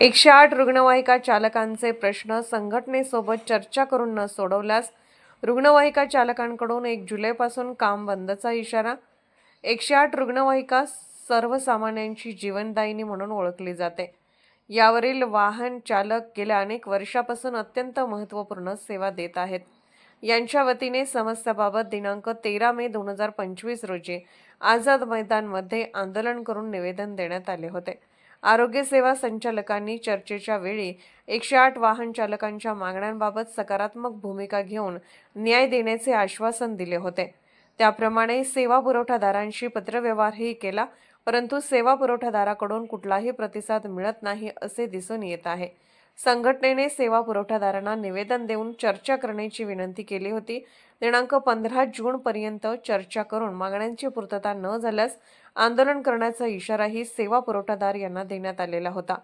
एकशे आठ रुग्णवाहिका चालकांचे प्रश्न संघटनेसोबत चर्चा करून न सोडवल्यास रुग्णवाहिका चालकांकडून एक जुलैपासून काम बंदचा इशारा एकशे आठ रुग्णवाहिका सर्वसामान्यांची जीवनदायिनी म्हणून ओळखली जाते. यावरील वाहन चालक गेल्या अनेक वर्षापासून अत्यंत महत्त्वपूर्ण सेवा देत आहेत. यांच्या वतीने समस्याबाबत दिनांक तेरा मे दोन हजार पंचवीस रोजी आझाद मैदानमध्ये आंदोलन करून निवेदन देण्यात आले होते. आरोग्य सेवा संचालकांनी चर्चेच्या वेळी एकशे आठ वाहन चालकांच्या मागण्यांबाबत सकारात्मक भूमिका घेऊन न्याय देण्याचे आश्वासन दिले होते. त्याप्रमाणे सेवा पुरवठादारांशी पत्रव्यवहारही केला परंतु सेवा पुरवठादाराकडून कुठलाही प्रतिसाद मिळत नाही असे दिसून येत आहे. संघटनेने सेवा पुरवठादारांना निवेदन देऊन चर्चा करण्याची विनंती केली होती. दिनांक पंधरा जूनपर्यंत चर्चा करून मागण्यांची पूर्तता न झाल्यास आंदोलन करण्याचा इशाराही सेवा पुरवठादार यांना देण्यात आलेला होता.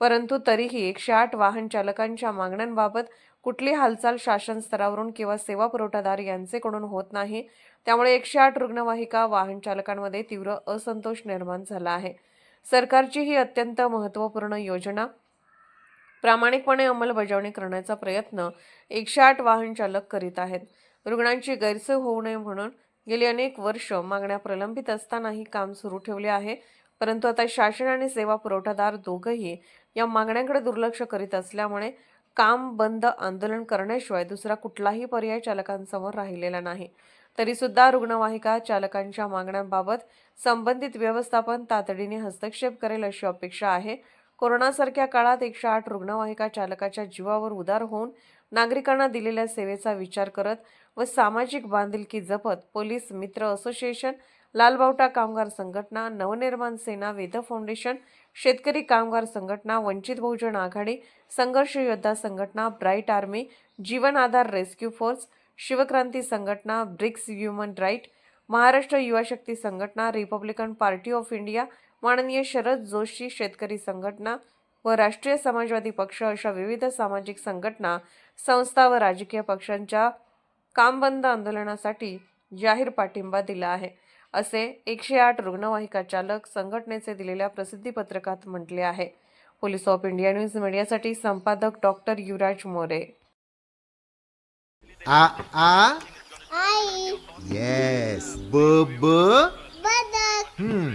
परंतु तरीही एकशे आठ वाहन चालकांच्या मागण्यांबाबत कुठली हालचाल शासन स्तरावरून किंवा सेवा पुरवठादार यांचेकडून होत नाही त्यामुळे एकशे आठ रुग्णवाहिका वाहन चालकांमध्ये तीव्र असंतोष निर्माण झाला आहे. सरकारची ही अत्यंत महत्त्वपूर्ण योजना प्रामाणिकपणे अंमलबजावणी करण्याचा प्रयत्न एकशे आठ वाहन चालक करीत आहेत. रुग्णांची गैरसोय होऊ नये म्हणून गेली अनेक वर्ष मागण्या प्रलंबित असतानाही काम सुरू ठेवले आहे. परंतु आता शासन आणि सेवा पुरवठादार दोघंही या मागण्यांकडे दुर्लक्ष करीत असल्यामुळे काम बंद आंदोलन करण्याशिवाय दुसरा कुठलाही पर्याय चालकांसमोर राहिलेला नाही. तरी सुद्धा रुग्णवाहिका चालकांच्या मागण्यांबाबत संबंधित व्यवस्थापन तातडीने हस्तक्षेप करेल अशी अपेक्षा आहे. कोरोनासारख्या काळात एकशे आठ रुग्णवाहिका चालकाच्या जीवावर उदार होऊन नागरिकांना दिलेल्या सेवेचा विचार करत व सामाजिक बांधिलकी जपत पोलीस मित्र असोसिएशन लालबावटा कामगार संघटना नवनिर्माण सेना वेद फाउंडेशन शेतकरी कामगार संघटना वंचित बहुजन आघाडी संघर्ष योद्धा संघटना bright army Jeevan Aadhaar rescue force Shivkranti संघटना ब्रिक्स ह्युमन राईट महाराष्ट्र युवा शक्ती संघटना रिपब्लिकन पार्टी ऑफ इंडिया माननीय शरद जोशी शेतकरी संघटना व राष्ट्रीय समाजवादी पक्ष अशा विविध सामाजिक संघटना संस्था व राजकीय पक्षांच्या काम बंद आंदोलनासाठी जाहीर पाठिंबा दिला आहे. असे एकशे आठ रुग्णवाहिका चालक संघटनेचे दिलेल्या प्रसिद्धी पत्रकात म्हटले आहे. पोलीस ऑफ इंडिया न्यूज मीडियासाठी संपादक डॉक्टर युवराज मोरे. आ आ? आई. येस ब ब? बदक. हम्म.